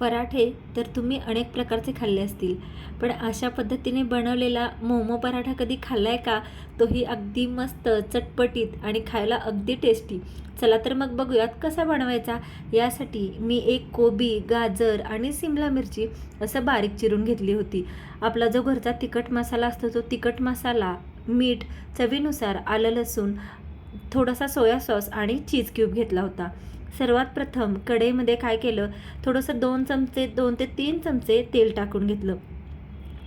पराठे तर तुम्ही अनेक प्रकारचे खाल्ले असतील. पण अशा पद्धतीने बनवलेला मोमो पराठा कधी खाल्ला आहे का? तोही अगदी मस्त चटपटीत आणि खायला अगदी टेस्टी चला तर मग बघूयात कसा बनवायचा? यासाठी मी एक कोबी गाजर आणि सिमला मिरची असं बारीक चिरून घेतली होती. आपला जो घरचा तिखट मसाला असतो तो तिखट मसाला मीठ चवीनुसार आलं लसूण थोडासा सोया सॉस आणि चीज क्यूब घेतला होता. सर्वात प्रथम कढईमध्ये काय केलं? थोडंसं दोन चमचे दोन ते तीन चमचे तेल टाकून घेतलं.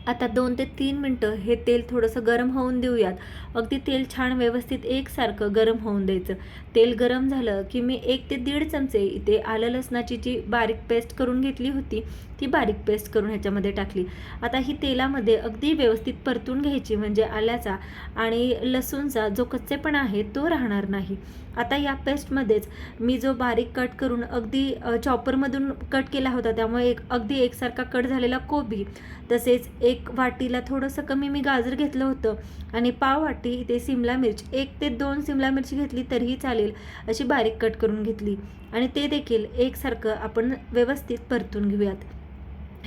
आता दोन ते तीन मिनटं हे तेल थोडंसं गरम होऊन देऊयात. अगदी तेल छान व्यवस्थित एकसारखं गरम होऊन द्यायचं. तेल गरम झालं की मी एक ते दीड चमचे इथे आलं लसणाची जी बारीक पेस्ट करून घेतली होती ती बारीक पेस्ट करून ह्याच्यामध्ये टाकली. आता ही तेलामध्ये अगदी व्यवस्थित परतून घ्यायची म्हणजे आल्याचा आणि लसूणचा जो कच्चेपणा आहे तो राहणार नाही. आता या पेस्टमध्येच मी जो बारीक कट करून अगदी चॉपरमधून कट केला होता त्यामुळे एक अगदी एकसारखा कट झालेला कोबी तसेच एक वाटीला थोडंसं कमी मी गाजर घेतलं होतं आणि पाव वाटी इथे सिमला मिर्च एक ते दोन सिमला मिरची घेतली तरीही चालेल अशी बारीक कट करून घेतली. आणि ते देखील एकसारखं आपण व्यवस्थित परतून घेऊयात.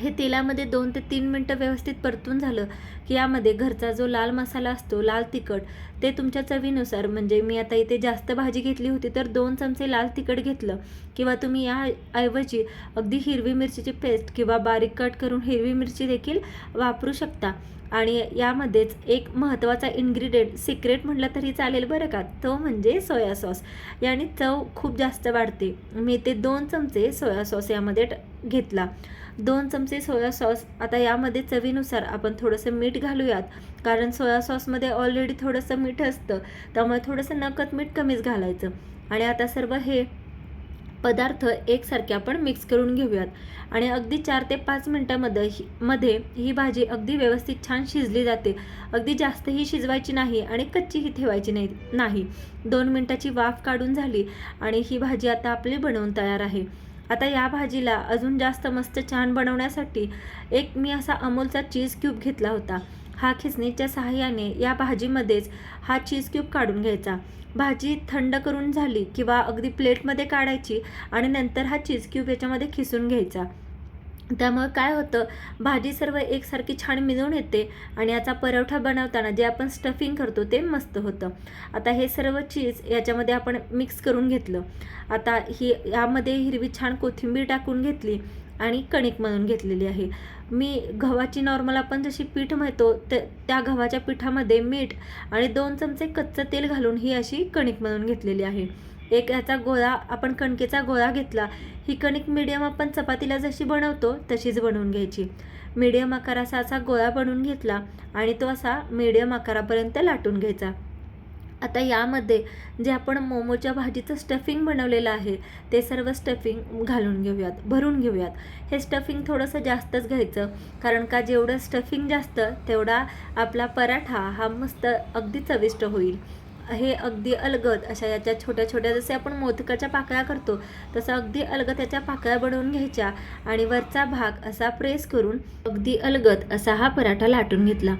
हे तेलामध्ये दोन ते तीन मिनटं व्यवस्थित परतून झालं की यामध्ये घरचा जो लाल मसाला असतो लाल तिखट ते तुमच्या चवीनुसार म्हणजे मी आता इथे जास्त भाजी घेतली होती तर दोन चमचे लाल तिखट घेतलं. किंवा तुम्ही या ऐवजी अगदी हिरवी मिरचीची पेस्ट किंवा बारीक कट करून हिरवी मिरची देखील वापरू शकता. आणि यामध्येच एक महत्त्वाचा इन्ग्रेडियंट सिक्रेट म्हटलं तरी चालेल बरं का तो म्हणजे सोया सॉस याने चव खूप जास्त वाढते. मी ते दोन चमचे सोया सॉस यामध्ये ट- घेतला. दोन चमचे सोया सॉस. आता यामध्ये चवीनुसार आपण थोडंसं मीठ घालूयात. कारण सोया सॉसमध्ये ऑलरेडी थोडंसं मीठ असतं. त्यामुळे थोडंसं नकत मीठ कमीच घालायचं. आणि आता सर्व हे पदार्थ एकसारखे आपण मिक्स करून घेऊयात. आणि अगदी चार ते पाच मिनटामध्ये ही मध्ये ही भाजी अगदी व्यवस्थित छान शिजली जाते. अगदी जास्तही शिजवायची नाही आणि कच्चीही ठेवायची नाही नाही. दोन मिनटाची वाफ काढून झाली आणि ही भाजी आता आपली बनवून तयार आहे. आता या भाजीला अजून जास्त मस्त छान बनवण्यासाठी एक मी असा अमूलचा चीज क्यूब घेतला होता. हा खिसणीच्या सहाय्याने या भाजीमध्येच हा चीज क्यूब काढून घ्यायचा. भाजी थंड करून झाली किंवा अगदी प्लेटमध्ये काढायची आणि नंतर हा चीज क्यूब याच्यामध्ये खिसून घ्यायचा. त्यामुळे काय होतं भाजी सर्व एकसारखी छान मिळून येते आणि याचा परोठा बनवताना जे आपण स्टफिंग करतो ते मस्त होतं. आता हे सर्व चीज याच्यामध्ये आपण मिक्स करून घेतलं. आता ही यामध्ये हिरवी छान कोथिंबीर टाकून घेतली आणि कणिक म्हणून घेतलेली आहे. मी गव्हाची नॉर्मल आपण जशी पीठ म्हणतो ते त्या गव्हाच्या पिठामध्ये मीठ आणि दोन चमचे कच्चं तेल घालून ही अशी कणिक म्हणून घेतलेली आहे. एक ह्याचा गोळा आपण कणकेचा गोळा घेतला ही कणिक मिडियम आपण चपातीला जशी बनवतो तशीच बनवून घ्यायची. मिडियम आकाराचा असा गोळा बनवून घेतला आणि तो असा मिडियम आकारापर्यंत लाटून घ्यायचा. आता यामध्ये जे आपण मोमोच्या भाजीचं स्टफिंग बनवलेलं आहे ते सर्व स्टफिंग घालून घेऊयात भरून घेऊयात. हे स्टफिंग थोडंसं जास्तच घ्यायचं कारण का जेवढं स्टफिंग जास्त तेवढा आपला पराठा हा मस्त अगदी चविष्ट होईल. हे अगदी अलगद अशा याच्या छोट्या छोट्या जसे आपण मोदकाच्या पाकळ्या करतो तसं अगदी अलगद त्याच्या पाकळ्या बनवून घ्यायच्या आणि वरचा भाग असा प्रेस करून अगदी अलगद असा हा पराठा लाटून घेतला.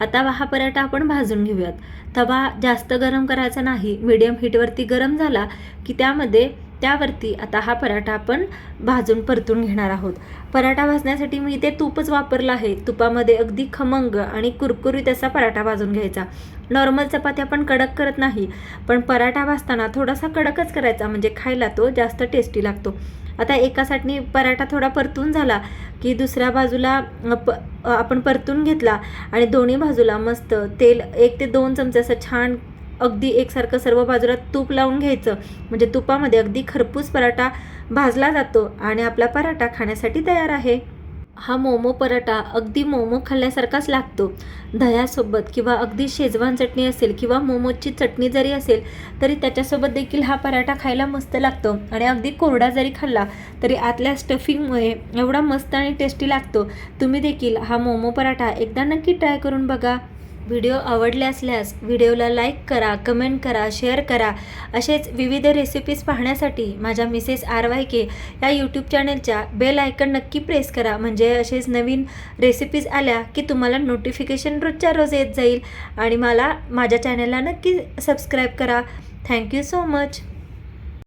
आता हा पराठा आपण भाजून घेऊयात. तवा जास्त गरम करायचा नाही मीडियम हीटवरती गरम झाला की त्यामध्ये त्यावरती आता हा पराठा आपण भाजून परतून घेणार आहोत. पराठा भाजण्यासाठी मी इथे तूपच वापरलं आहे. तुपामध्ये अगदी खमंग आणि कुरकुरीत असा पराठा भाजून घ्यायचा. नॉर्मल चपाती आपण कडक करत नाही पण पराठा भाजताना थोडासा कडकच करायचा म्हणजे खायला तो जास्त टेस्टी लागतो. आता एका साईडनी पराठा थोडा परतून झाला की दुसऱ्या बाजूला प आपण परतून घेतला आणि दोन्ही बाजूला मस्त तेल एक ते दोन चमचे असं छान अगदी एकसारखं सर्व बाजूला तूप लावून घ्यायचं. म्हणजे तुपामध्ये अगदी खरपूस पराठा भाजला जातो आणि आपला पराठा खाण्यासाठी तयार आहे. हा मोमो पराठा अगदी मोमो खाल्ल्यासारखाच लागतो. दह्यासोबत किंवा अगदी शेजवान चटणी असेल किंवा मोमोची चटणी जरी असेल तरी त्याच्यासोबत देखील हा पराठा खायला मस्त लागतो. आणि अगदी कोरडा जरी खाल्ला तरी आतल्या स्टफिंगमुळे एवढा मस्त आणि टेस्टी लागतो. तुम्ही देखील हा मोमो पराठा एकदा नक्की ट्राय करून बघा. व्हिडिओ आवडले असल्यास व्हिडिओला लाईक करा कमेंट करा शेअर करा. असेच विविध रेसिपीज पाहण्यासाठी माझ्या मिसेस आर वाय के या यूट्यूब चॅनलच्या बेल आयकन नक्की प्रेस करा. म्हणजे असेच नवीन रेसिपीज आल्या की तुम्हाला नोटिफिकेशन रोजच्या रोज येत जाईल. आणि मला माझ्या चॅनलला नक्की सबस्क्राईब करा. Thank you so much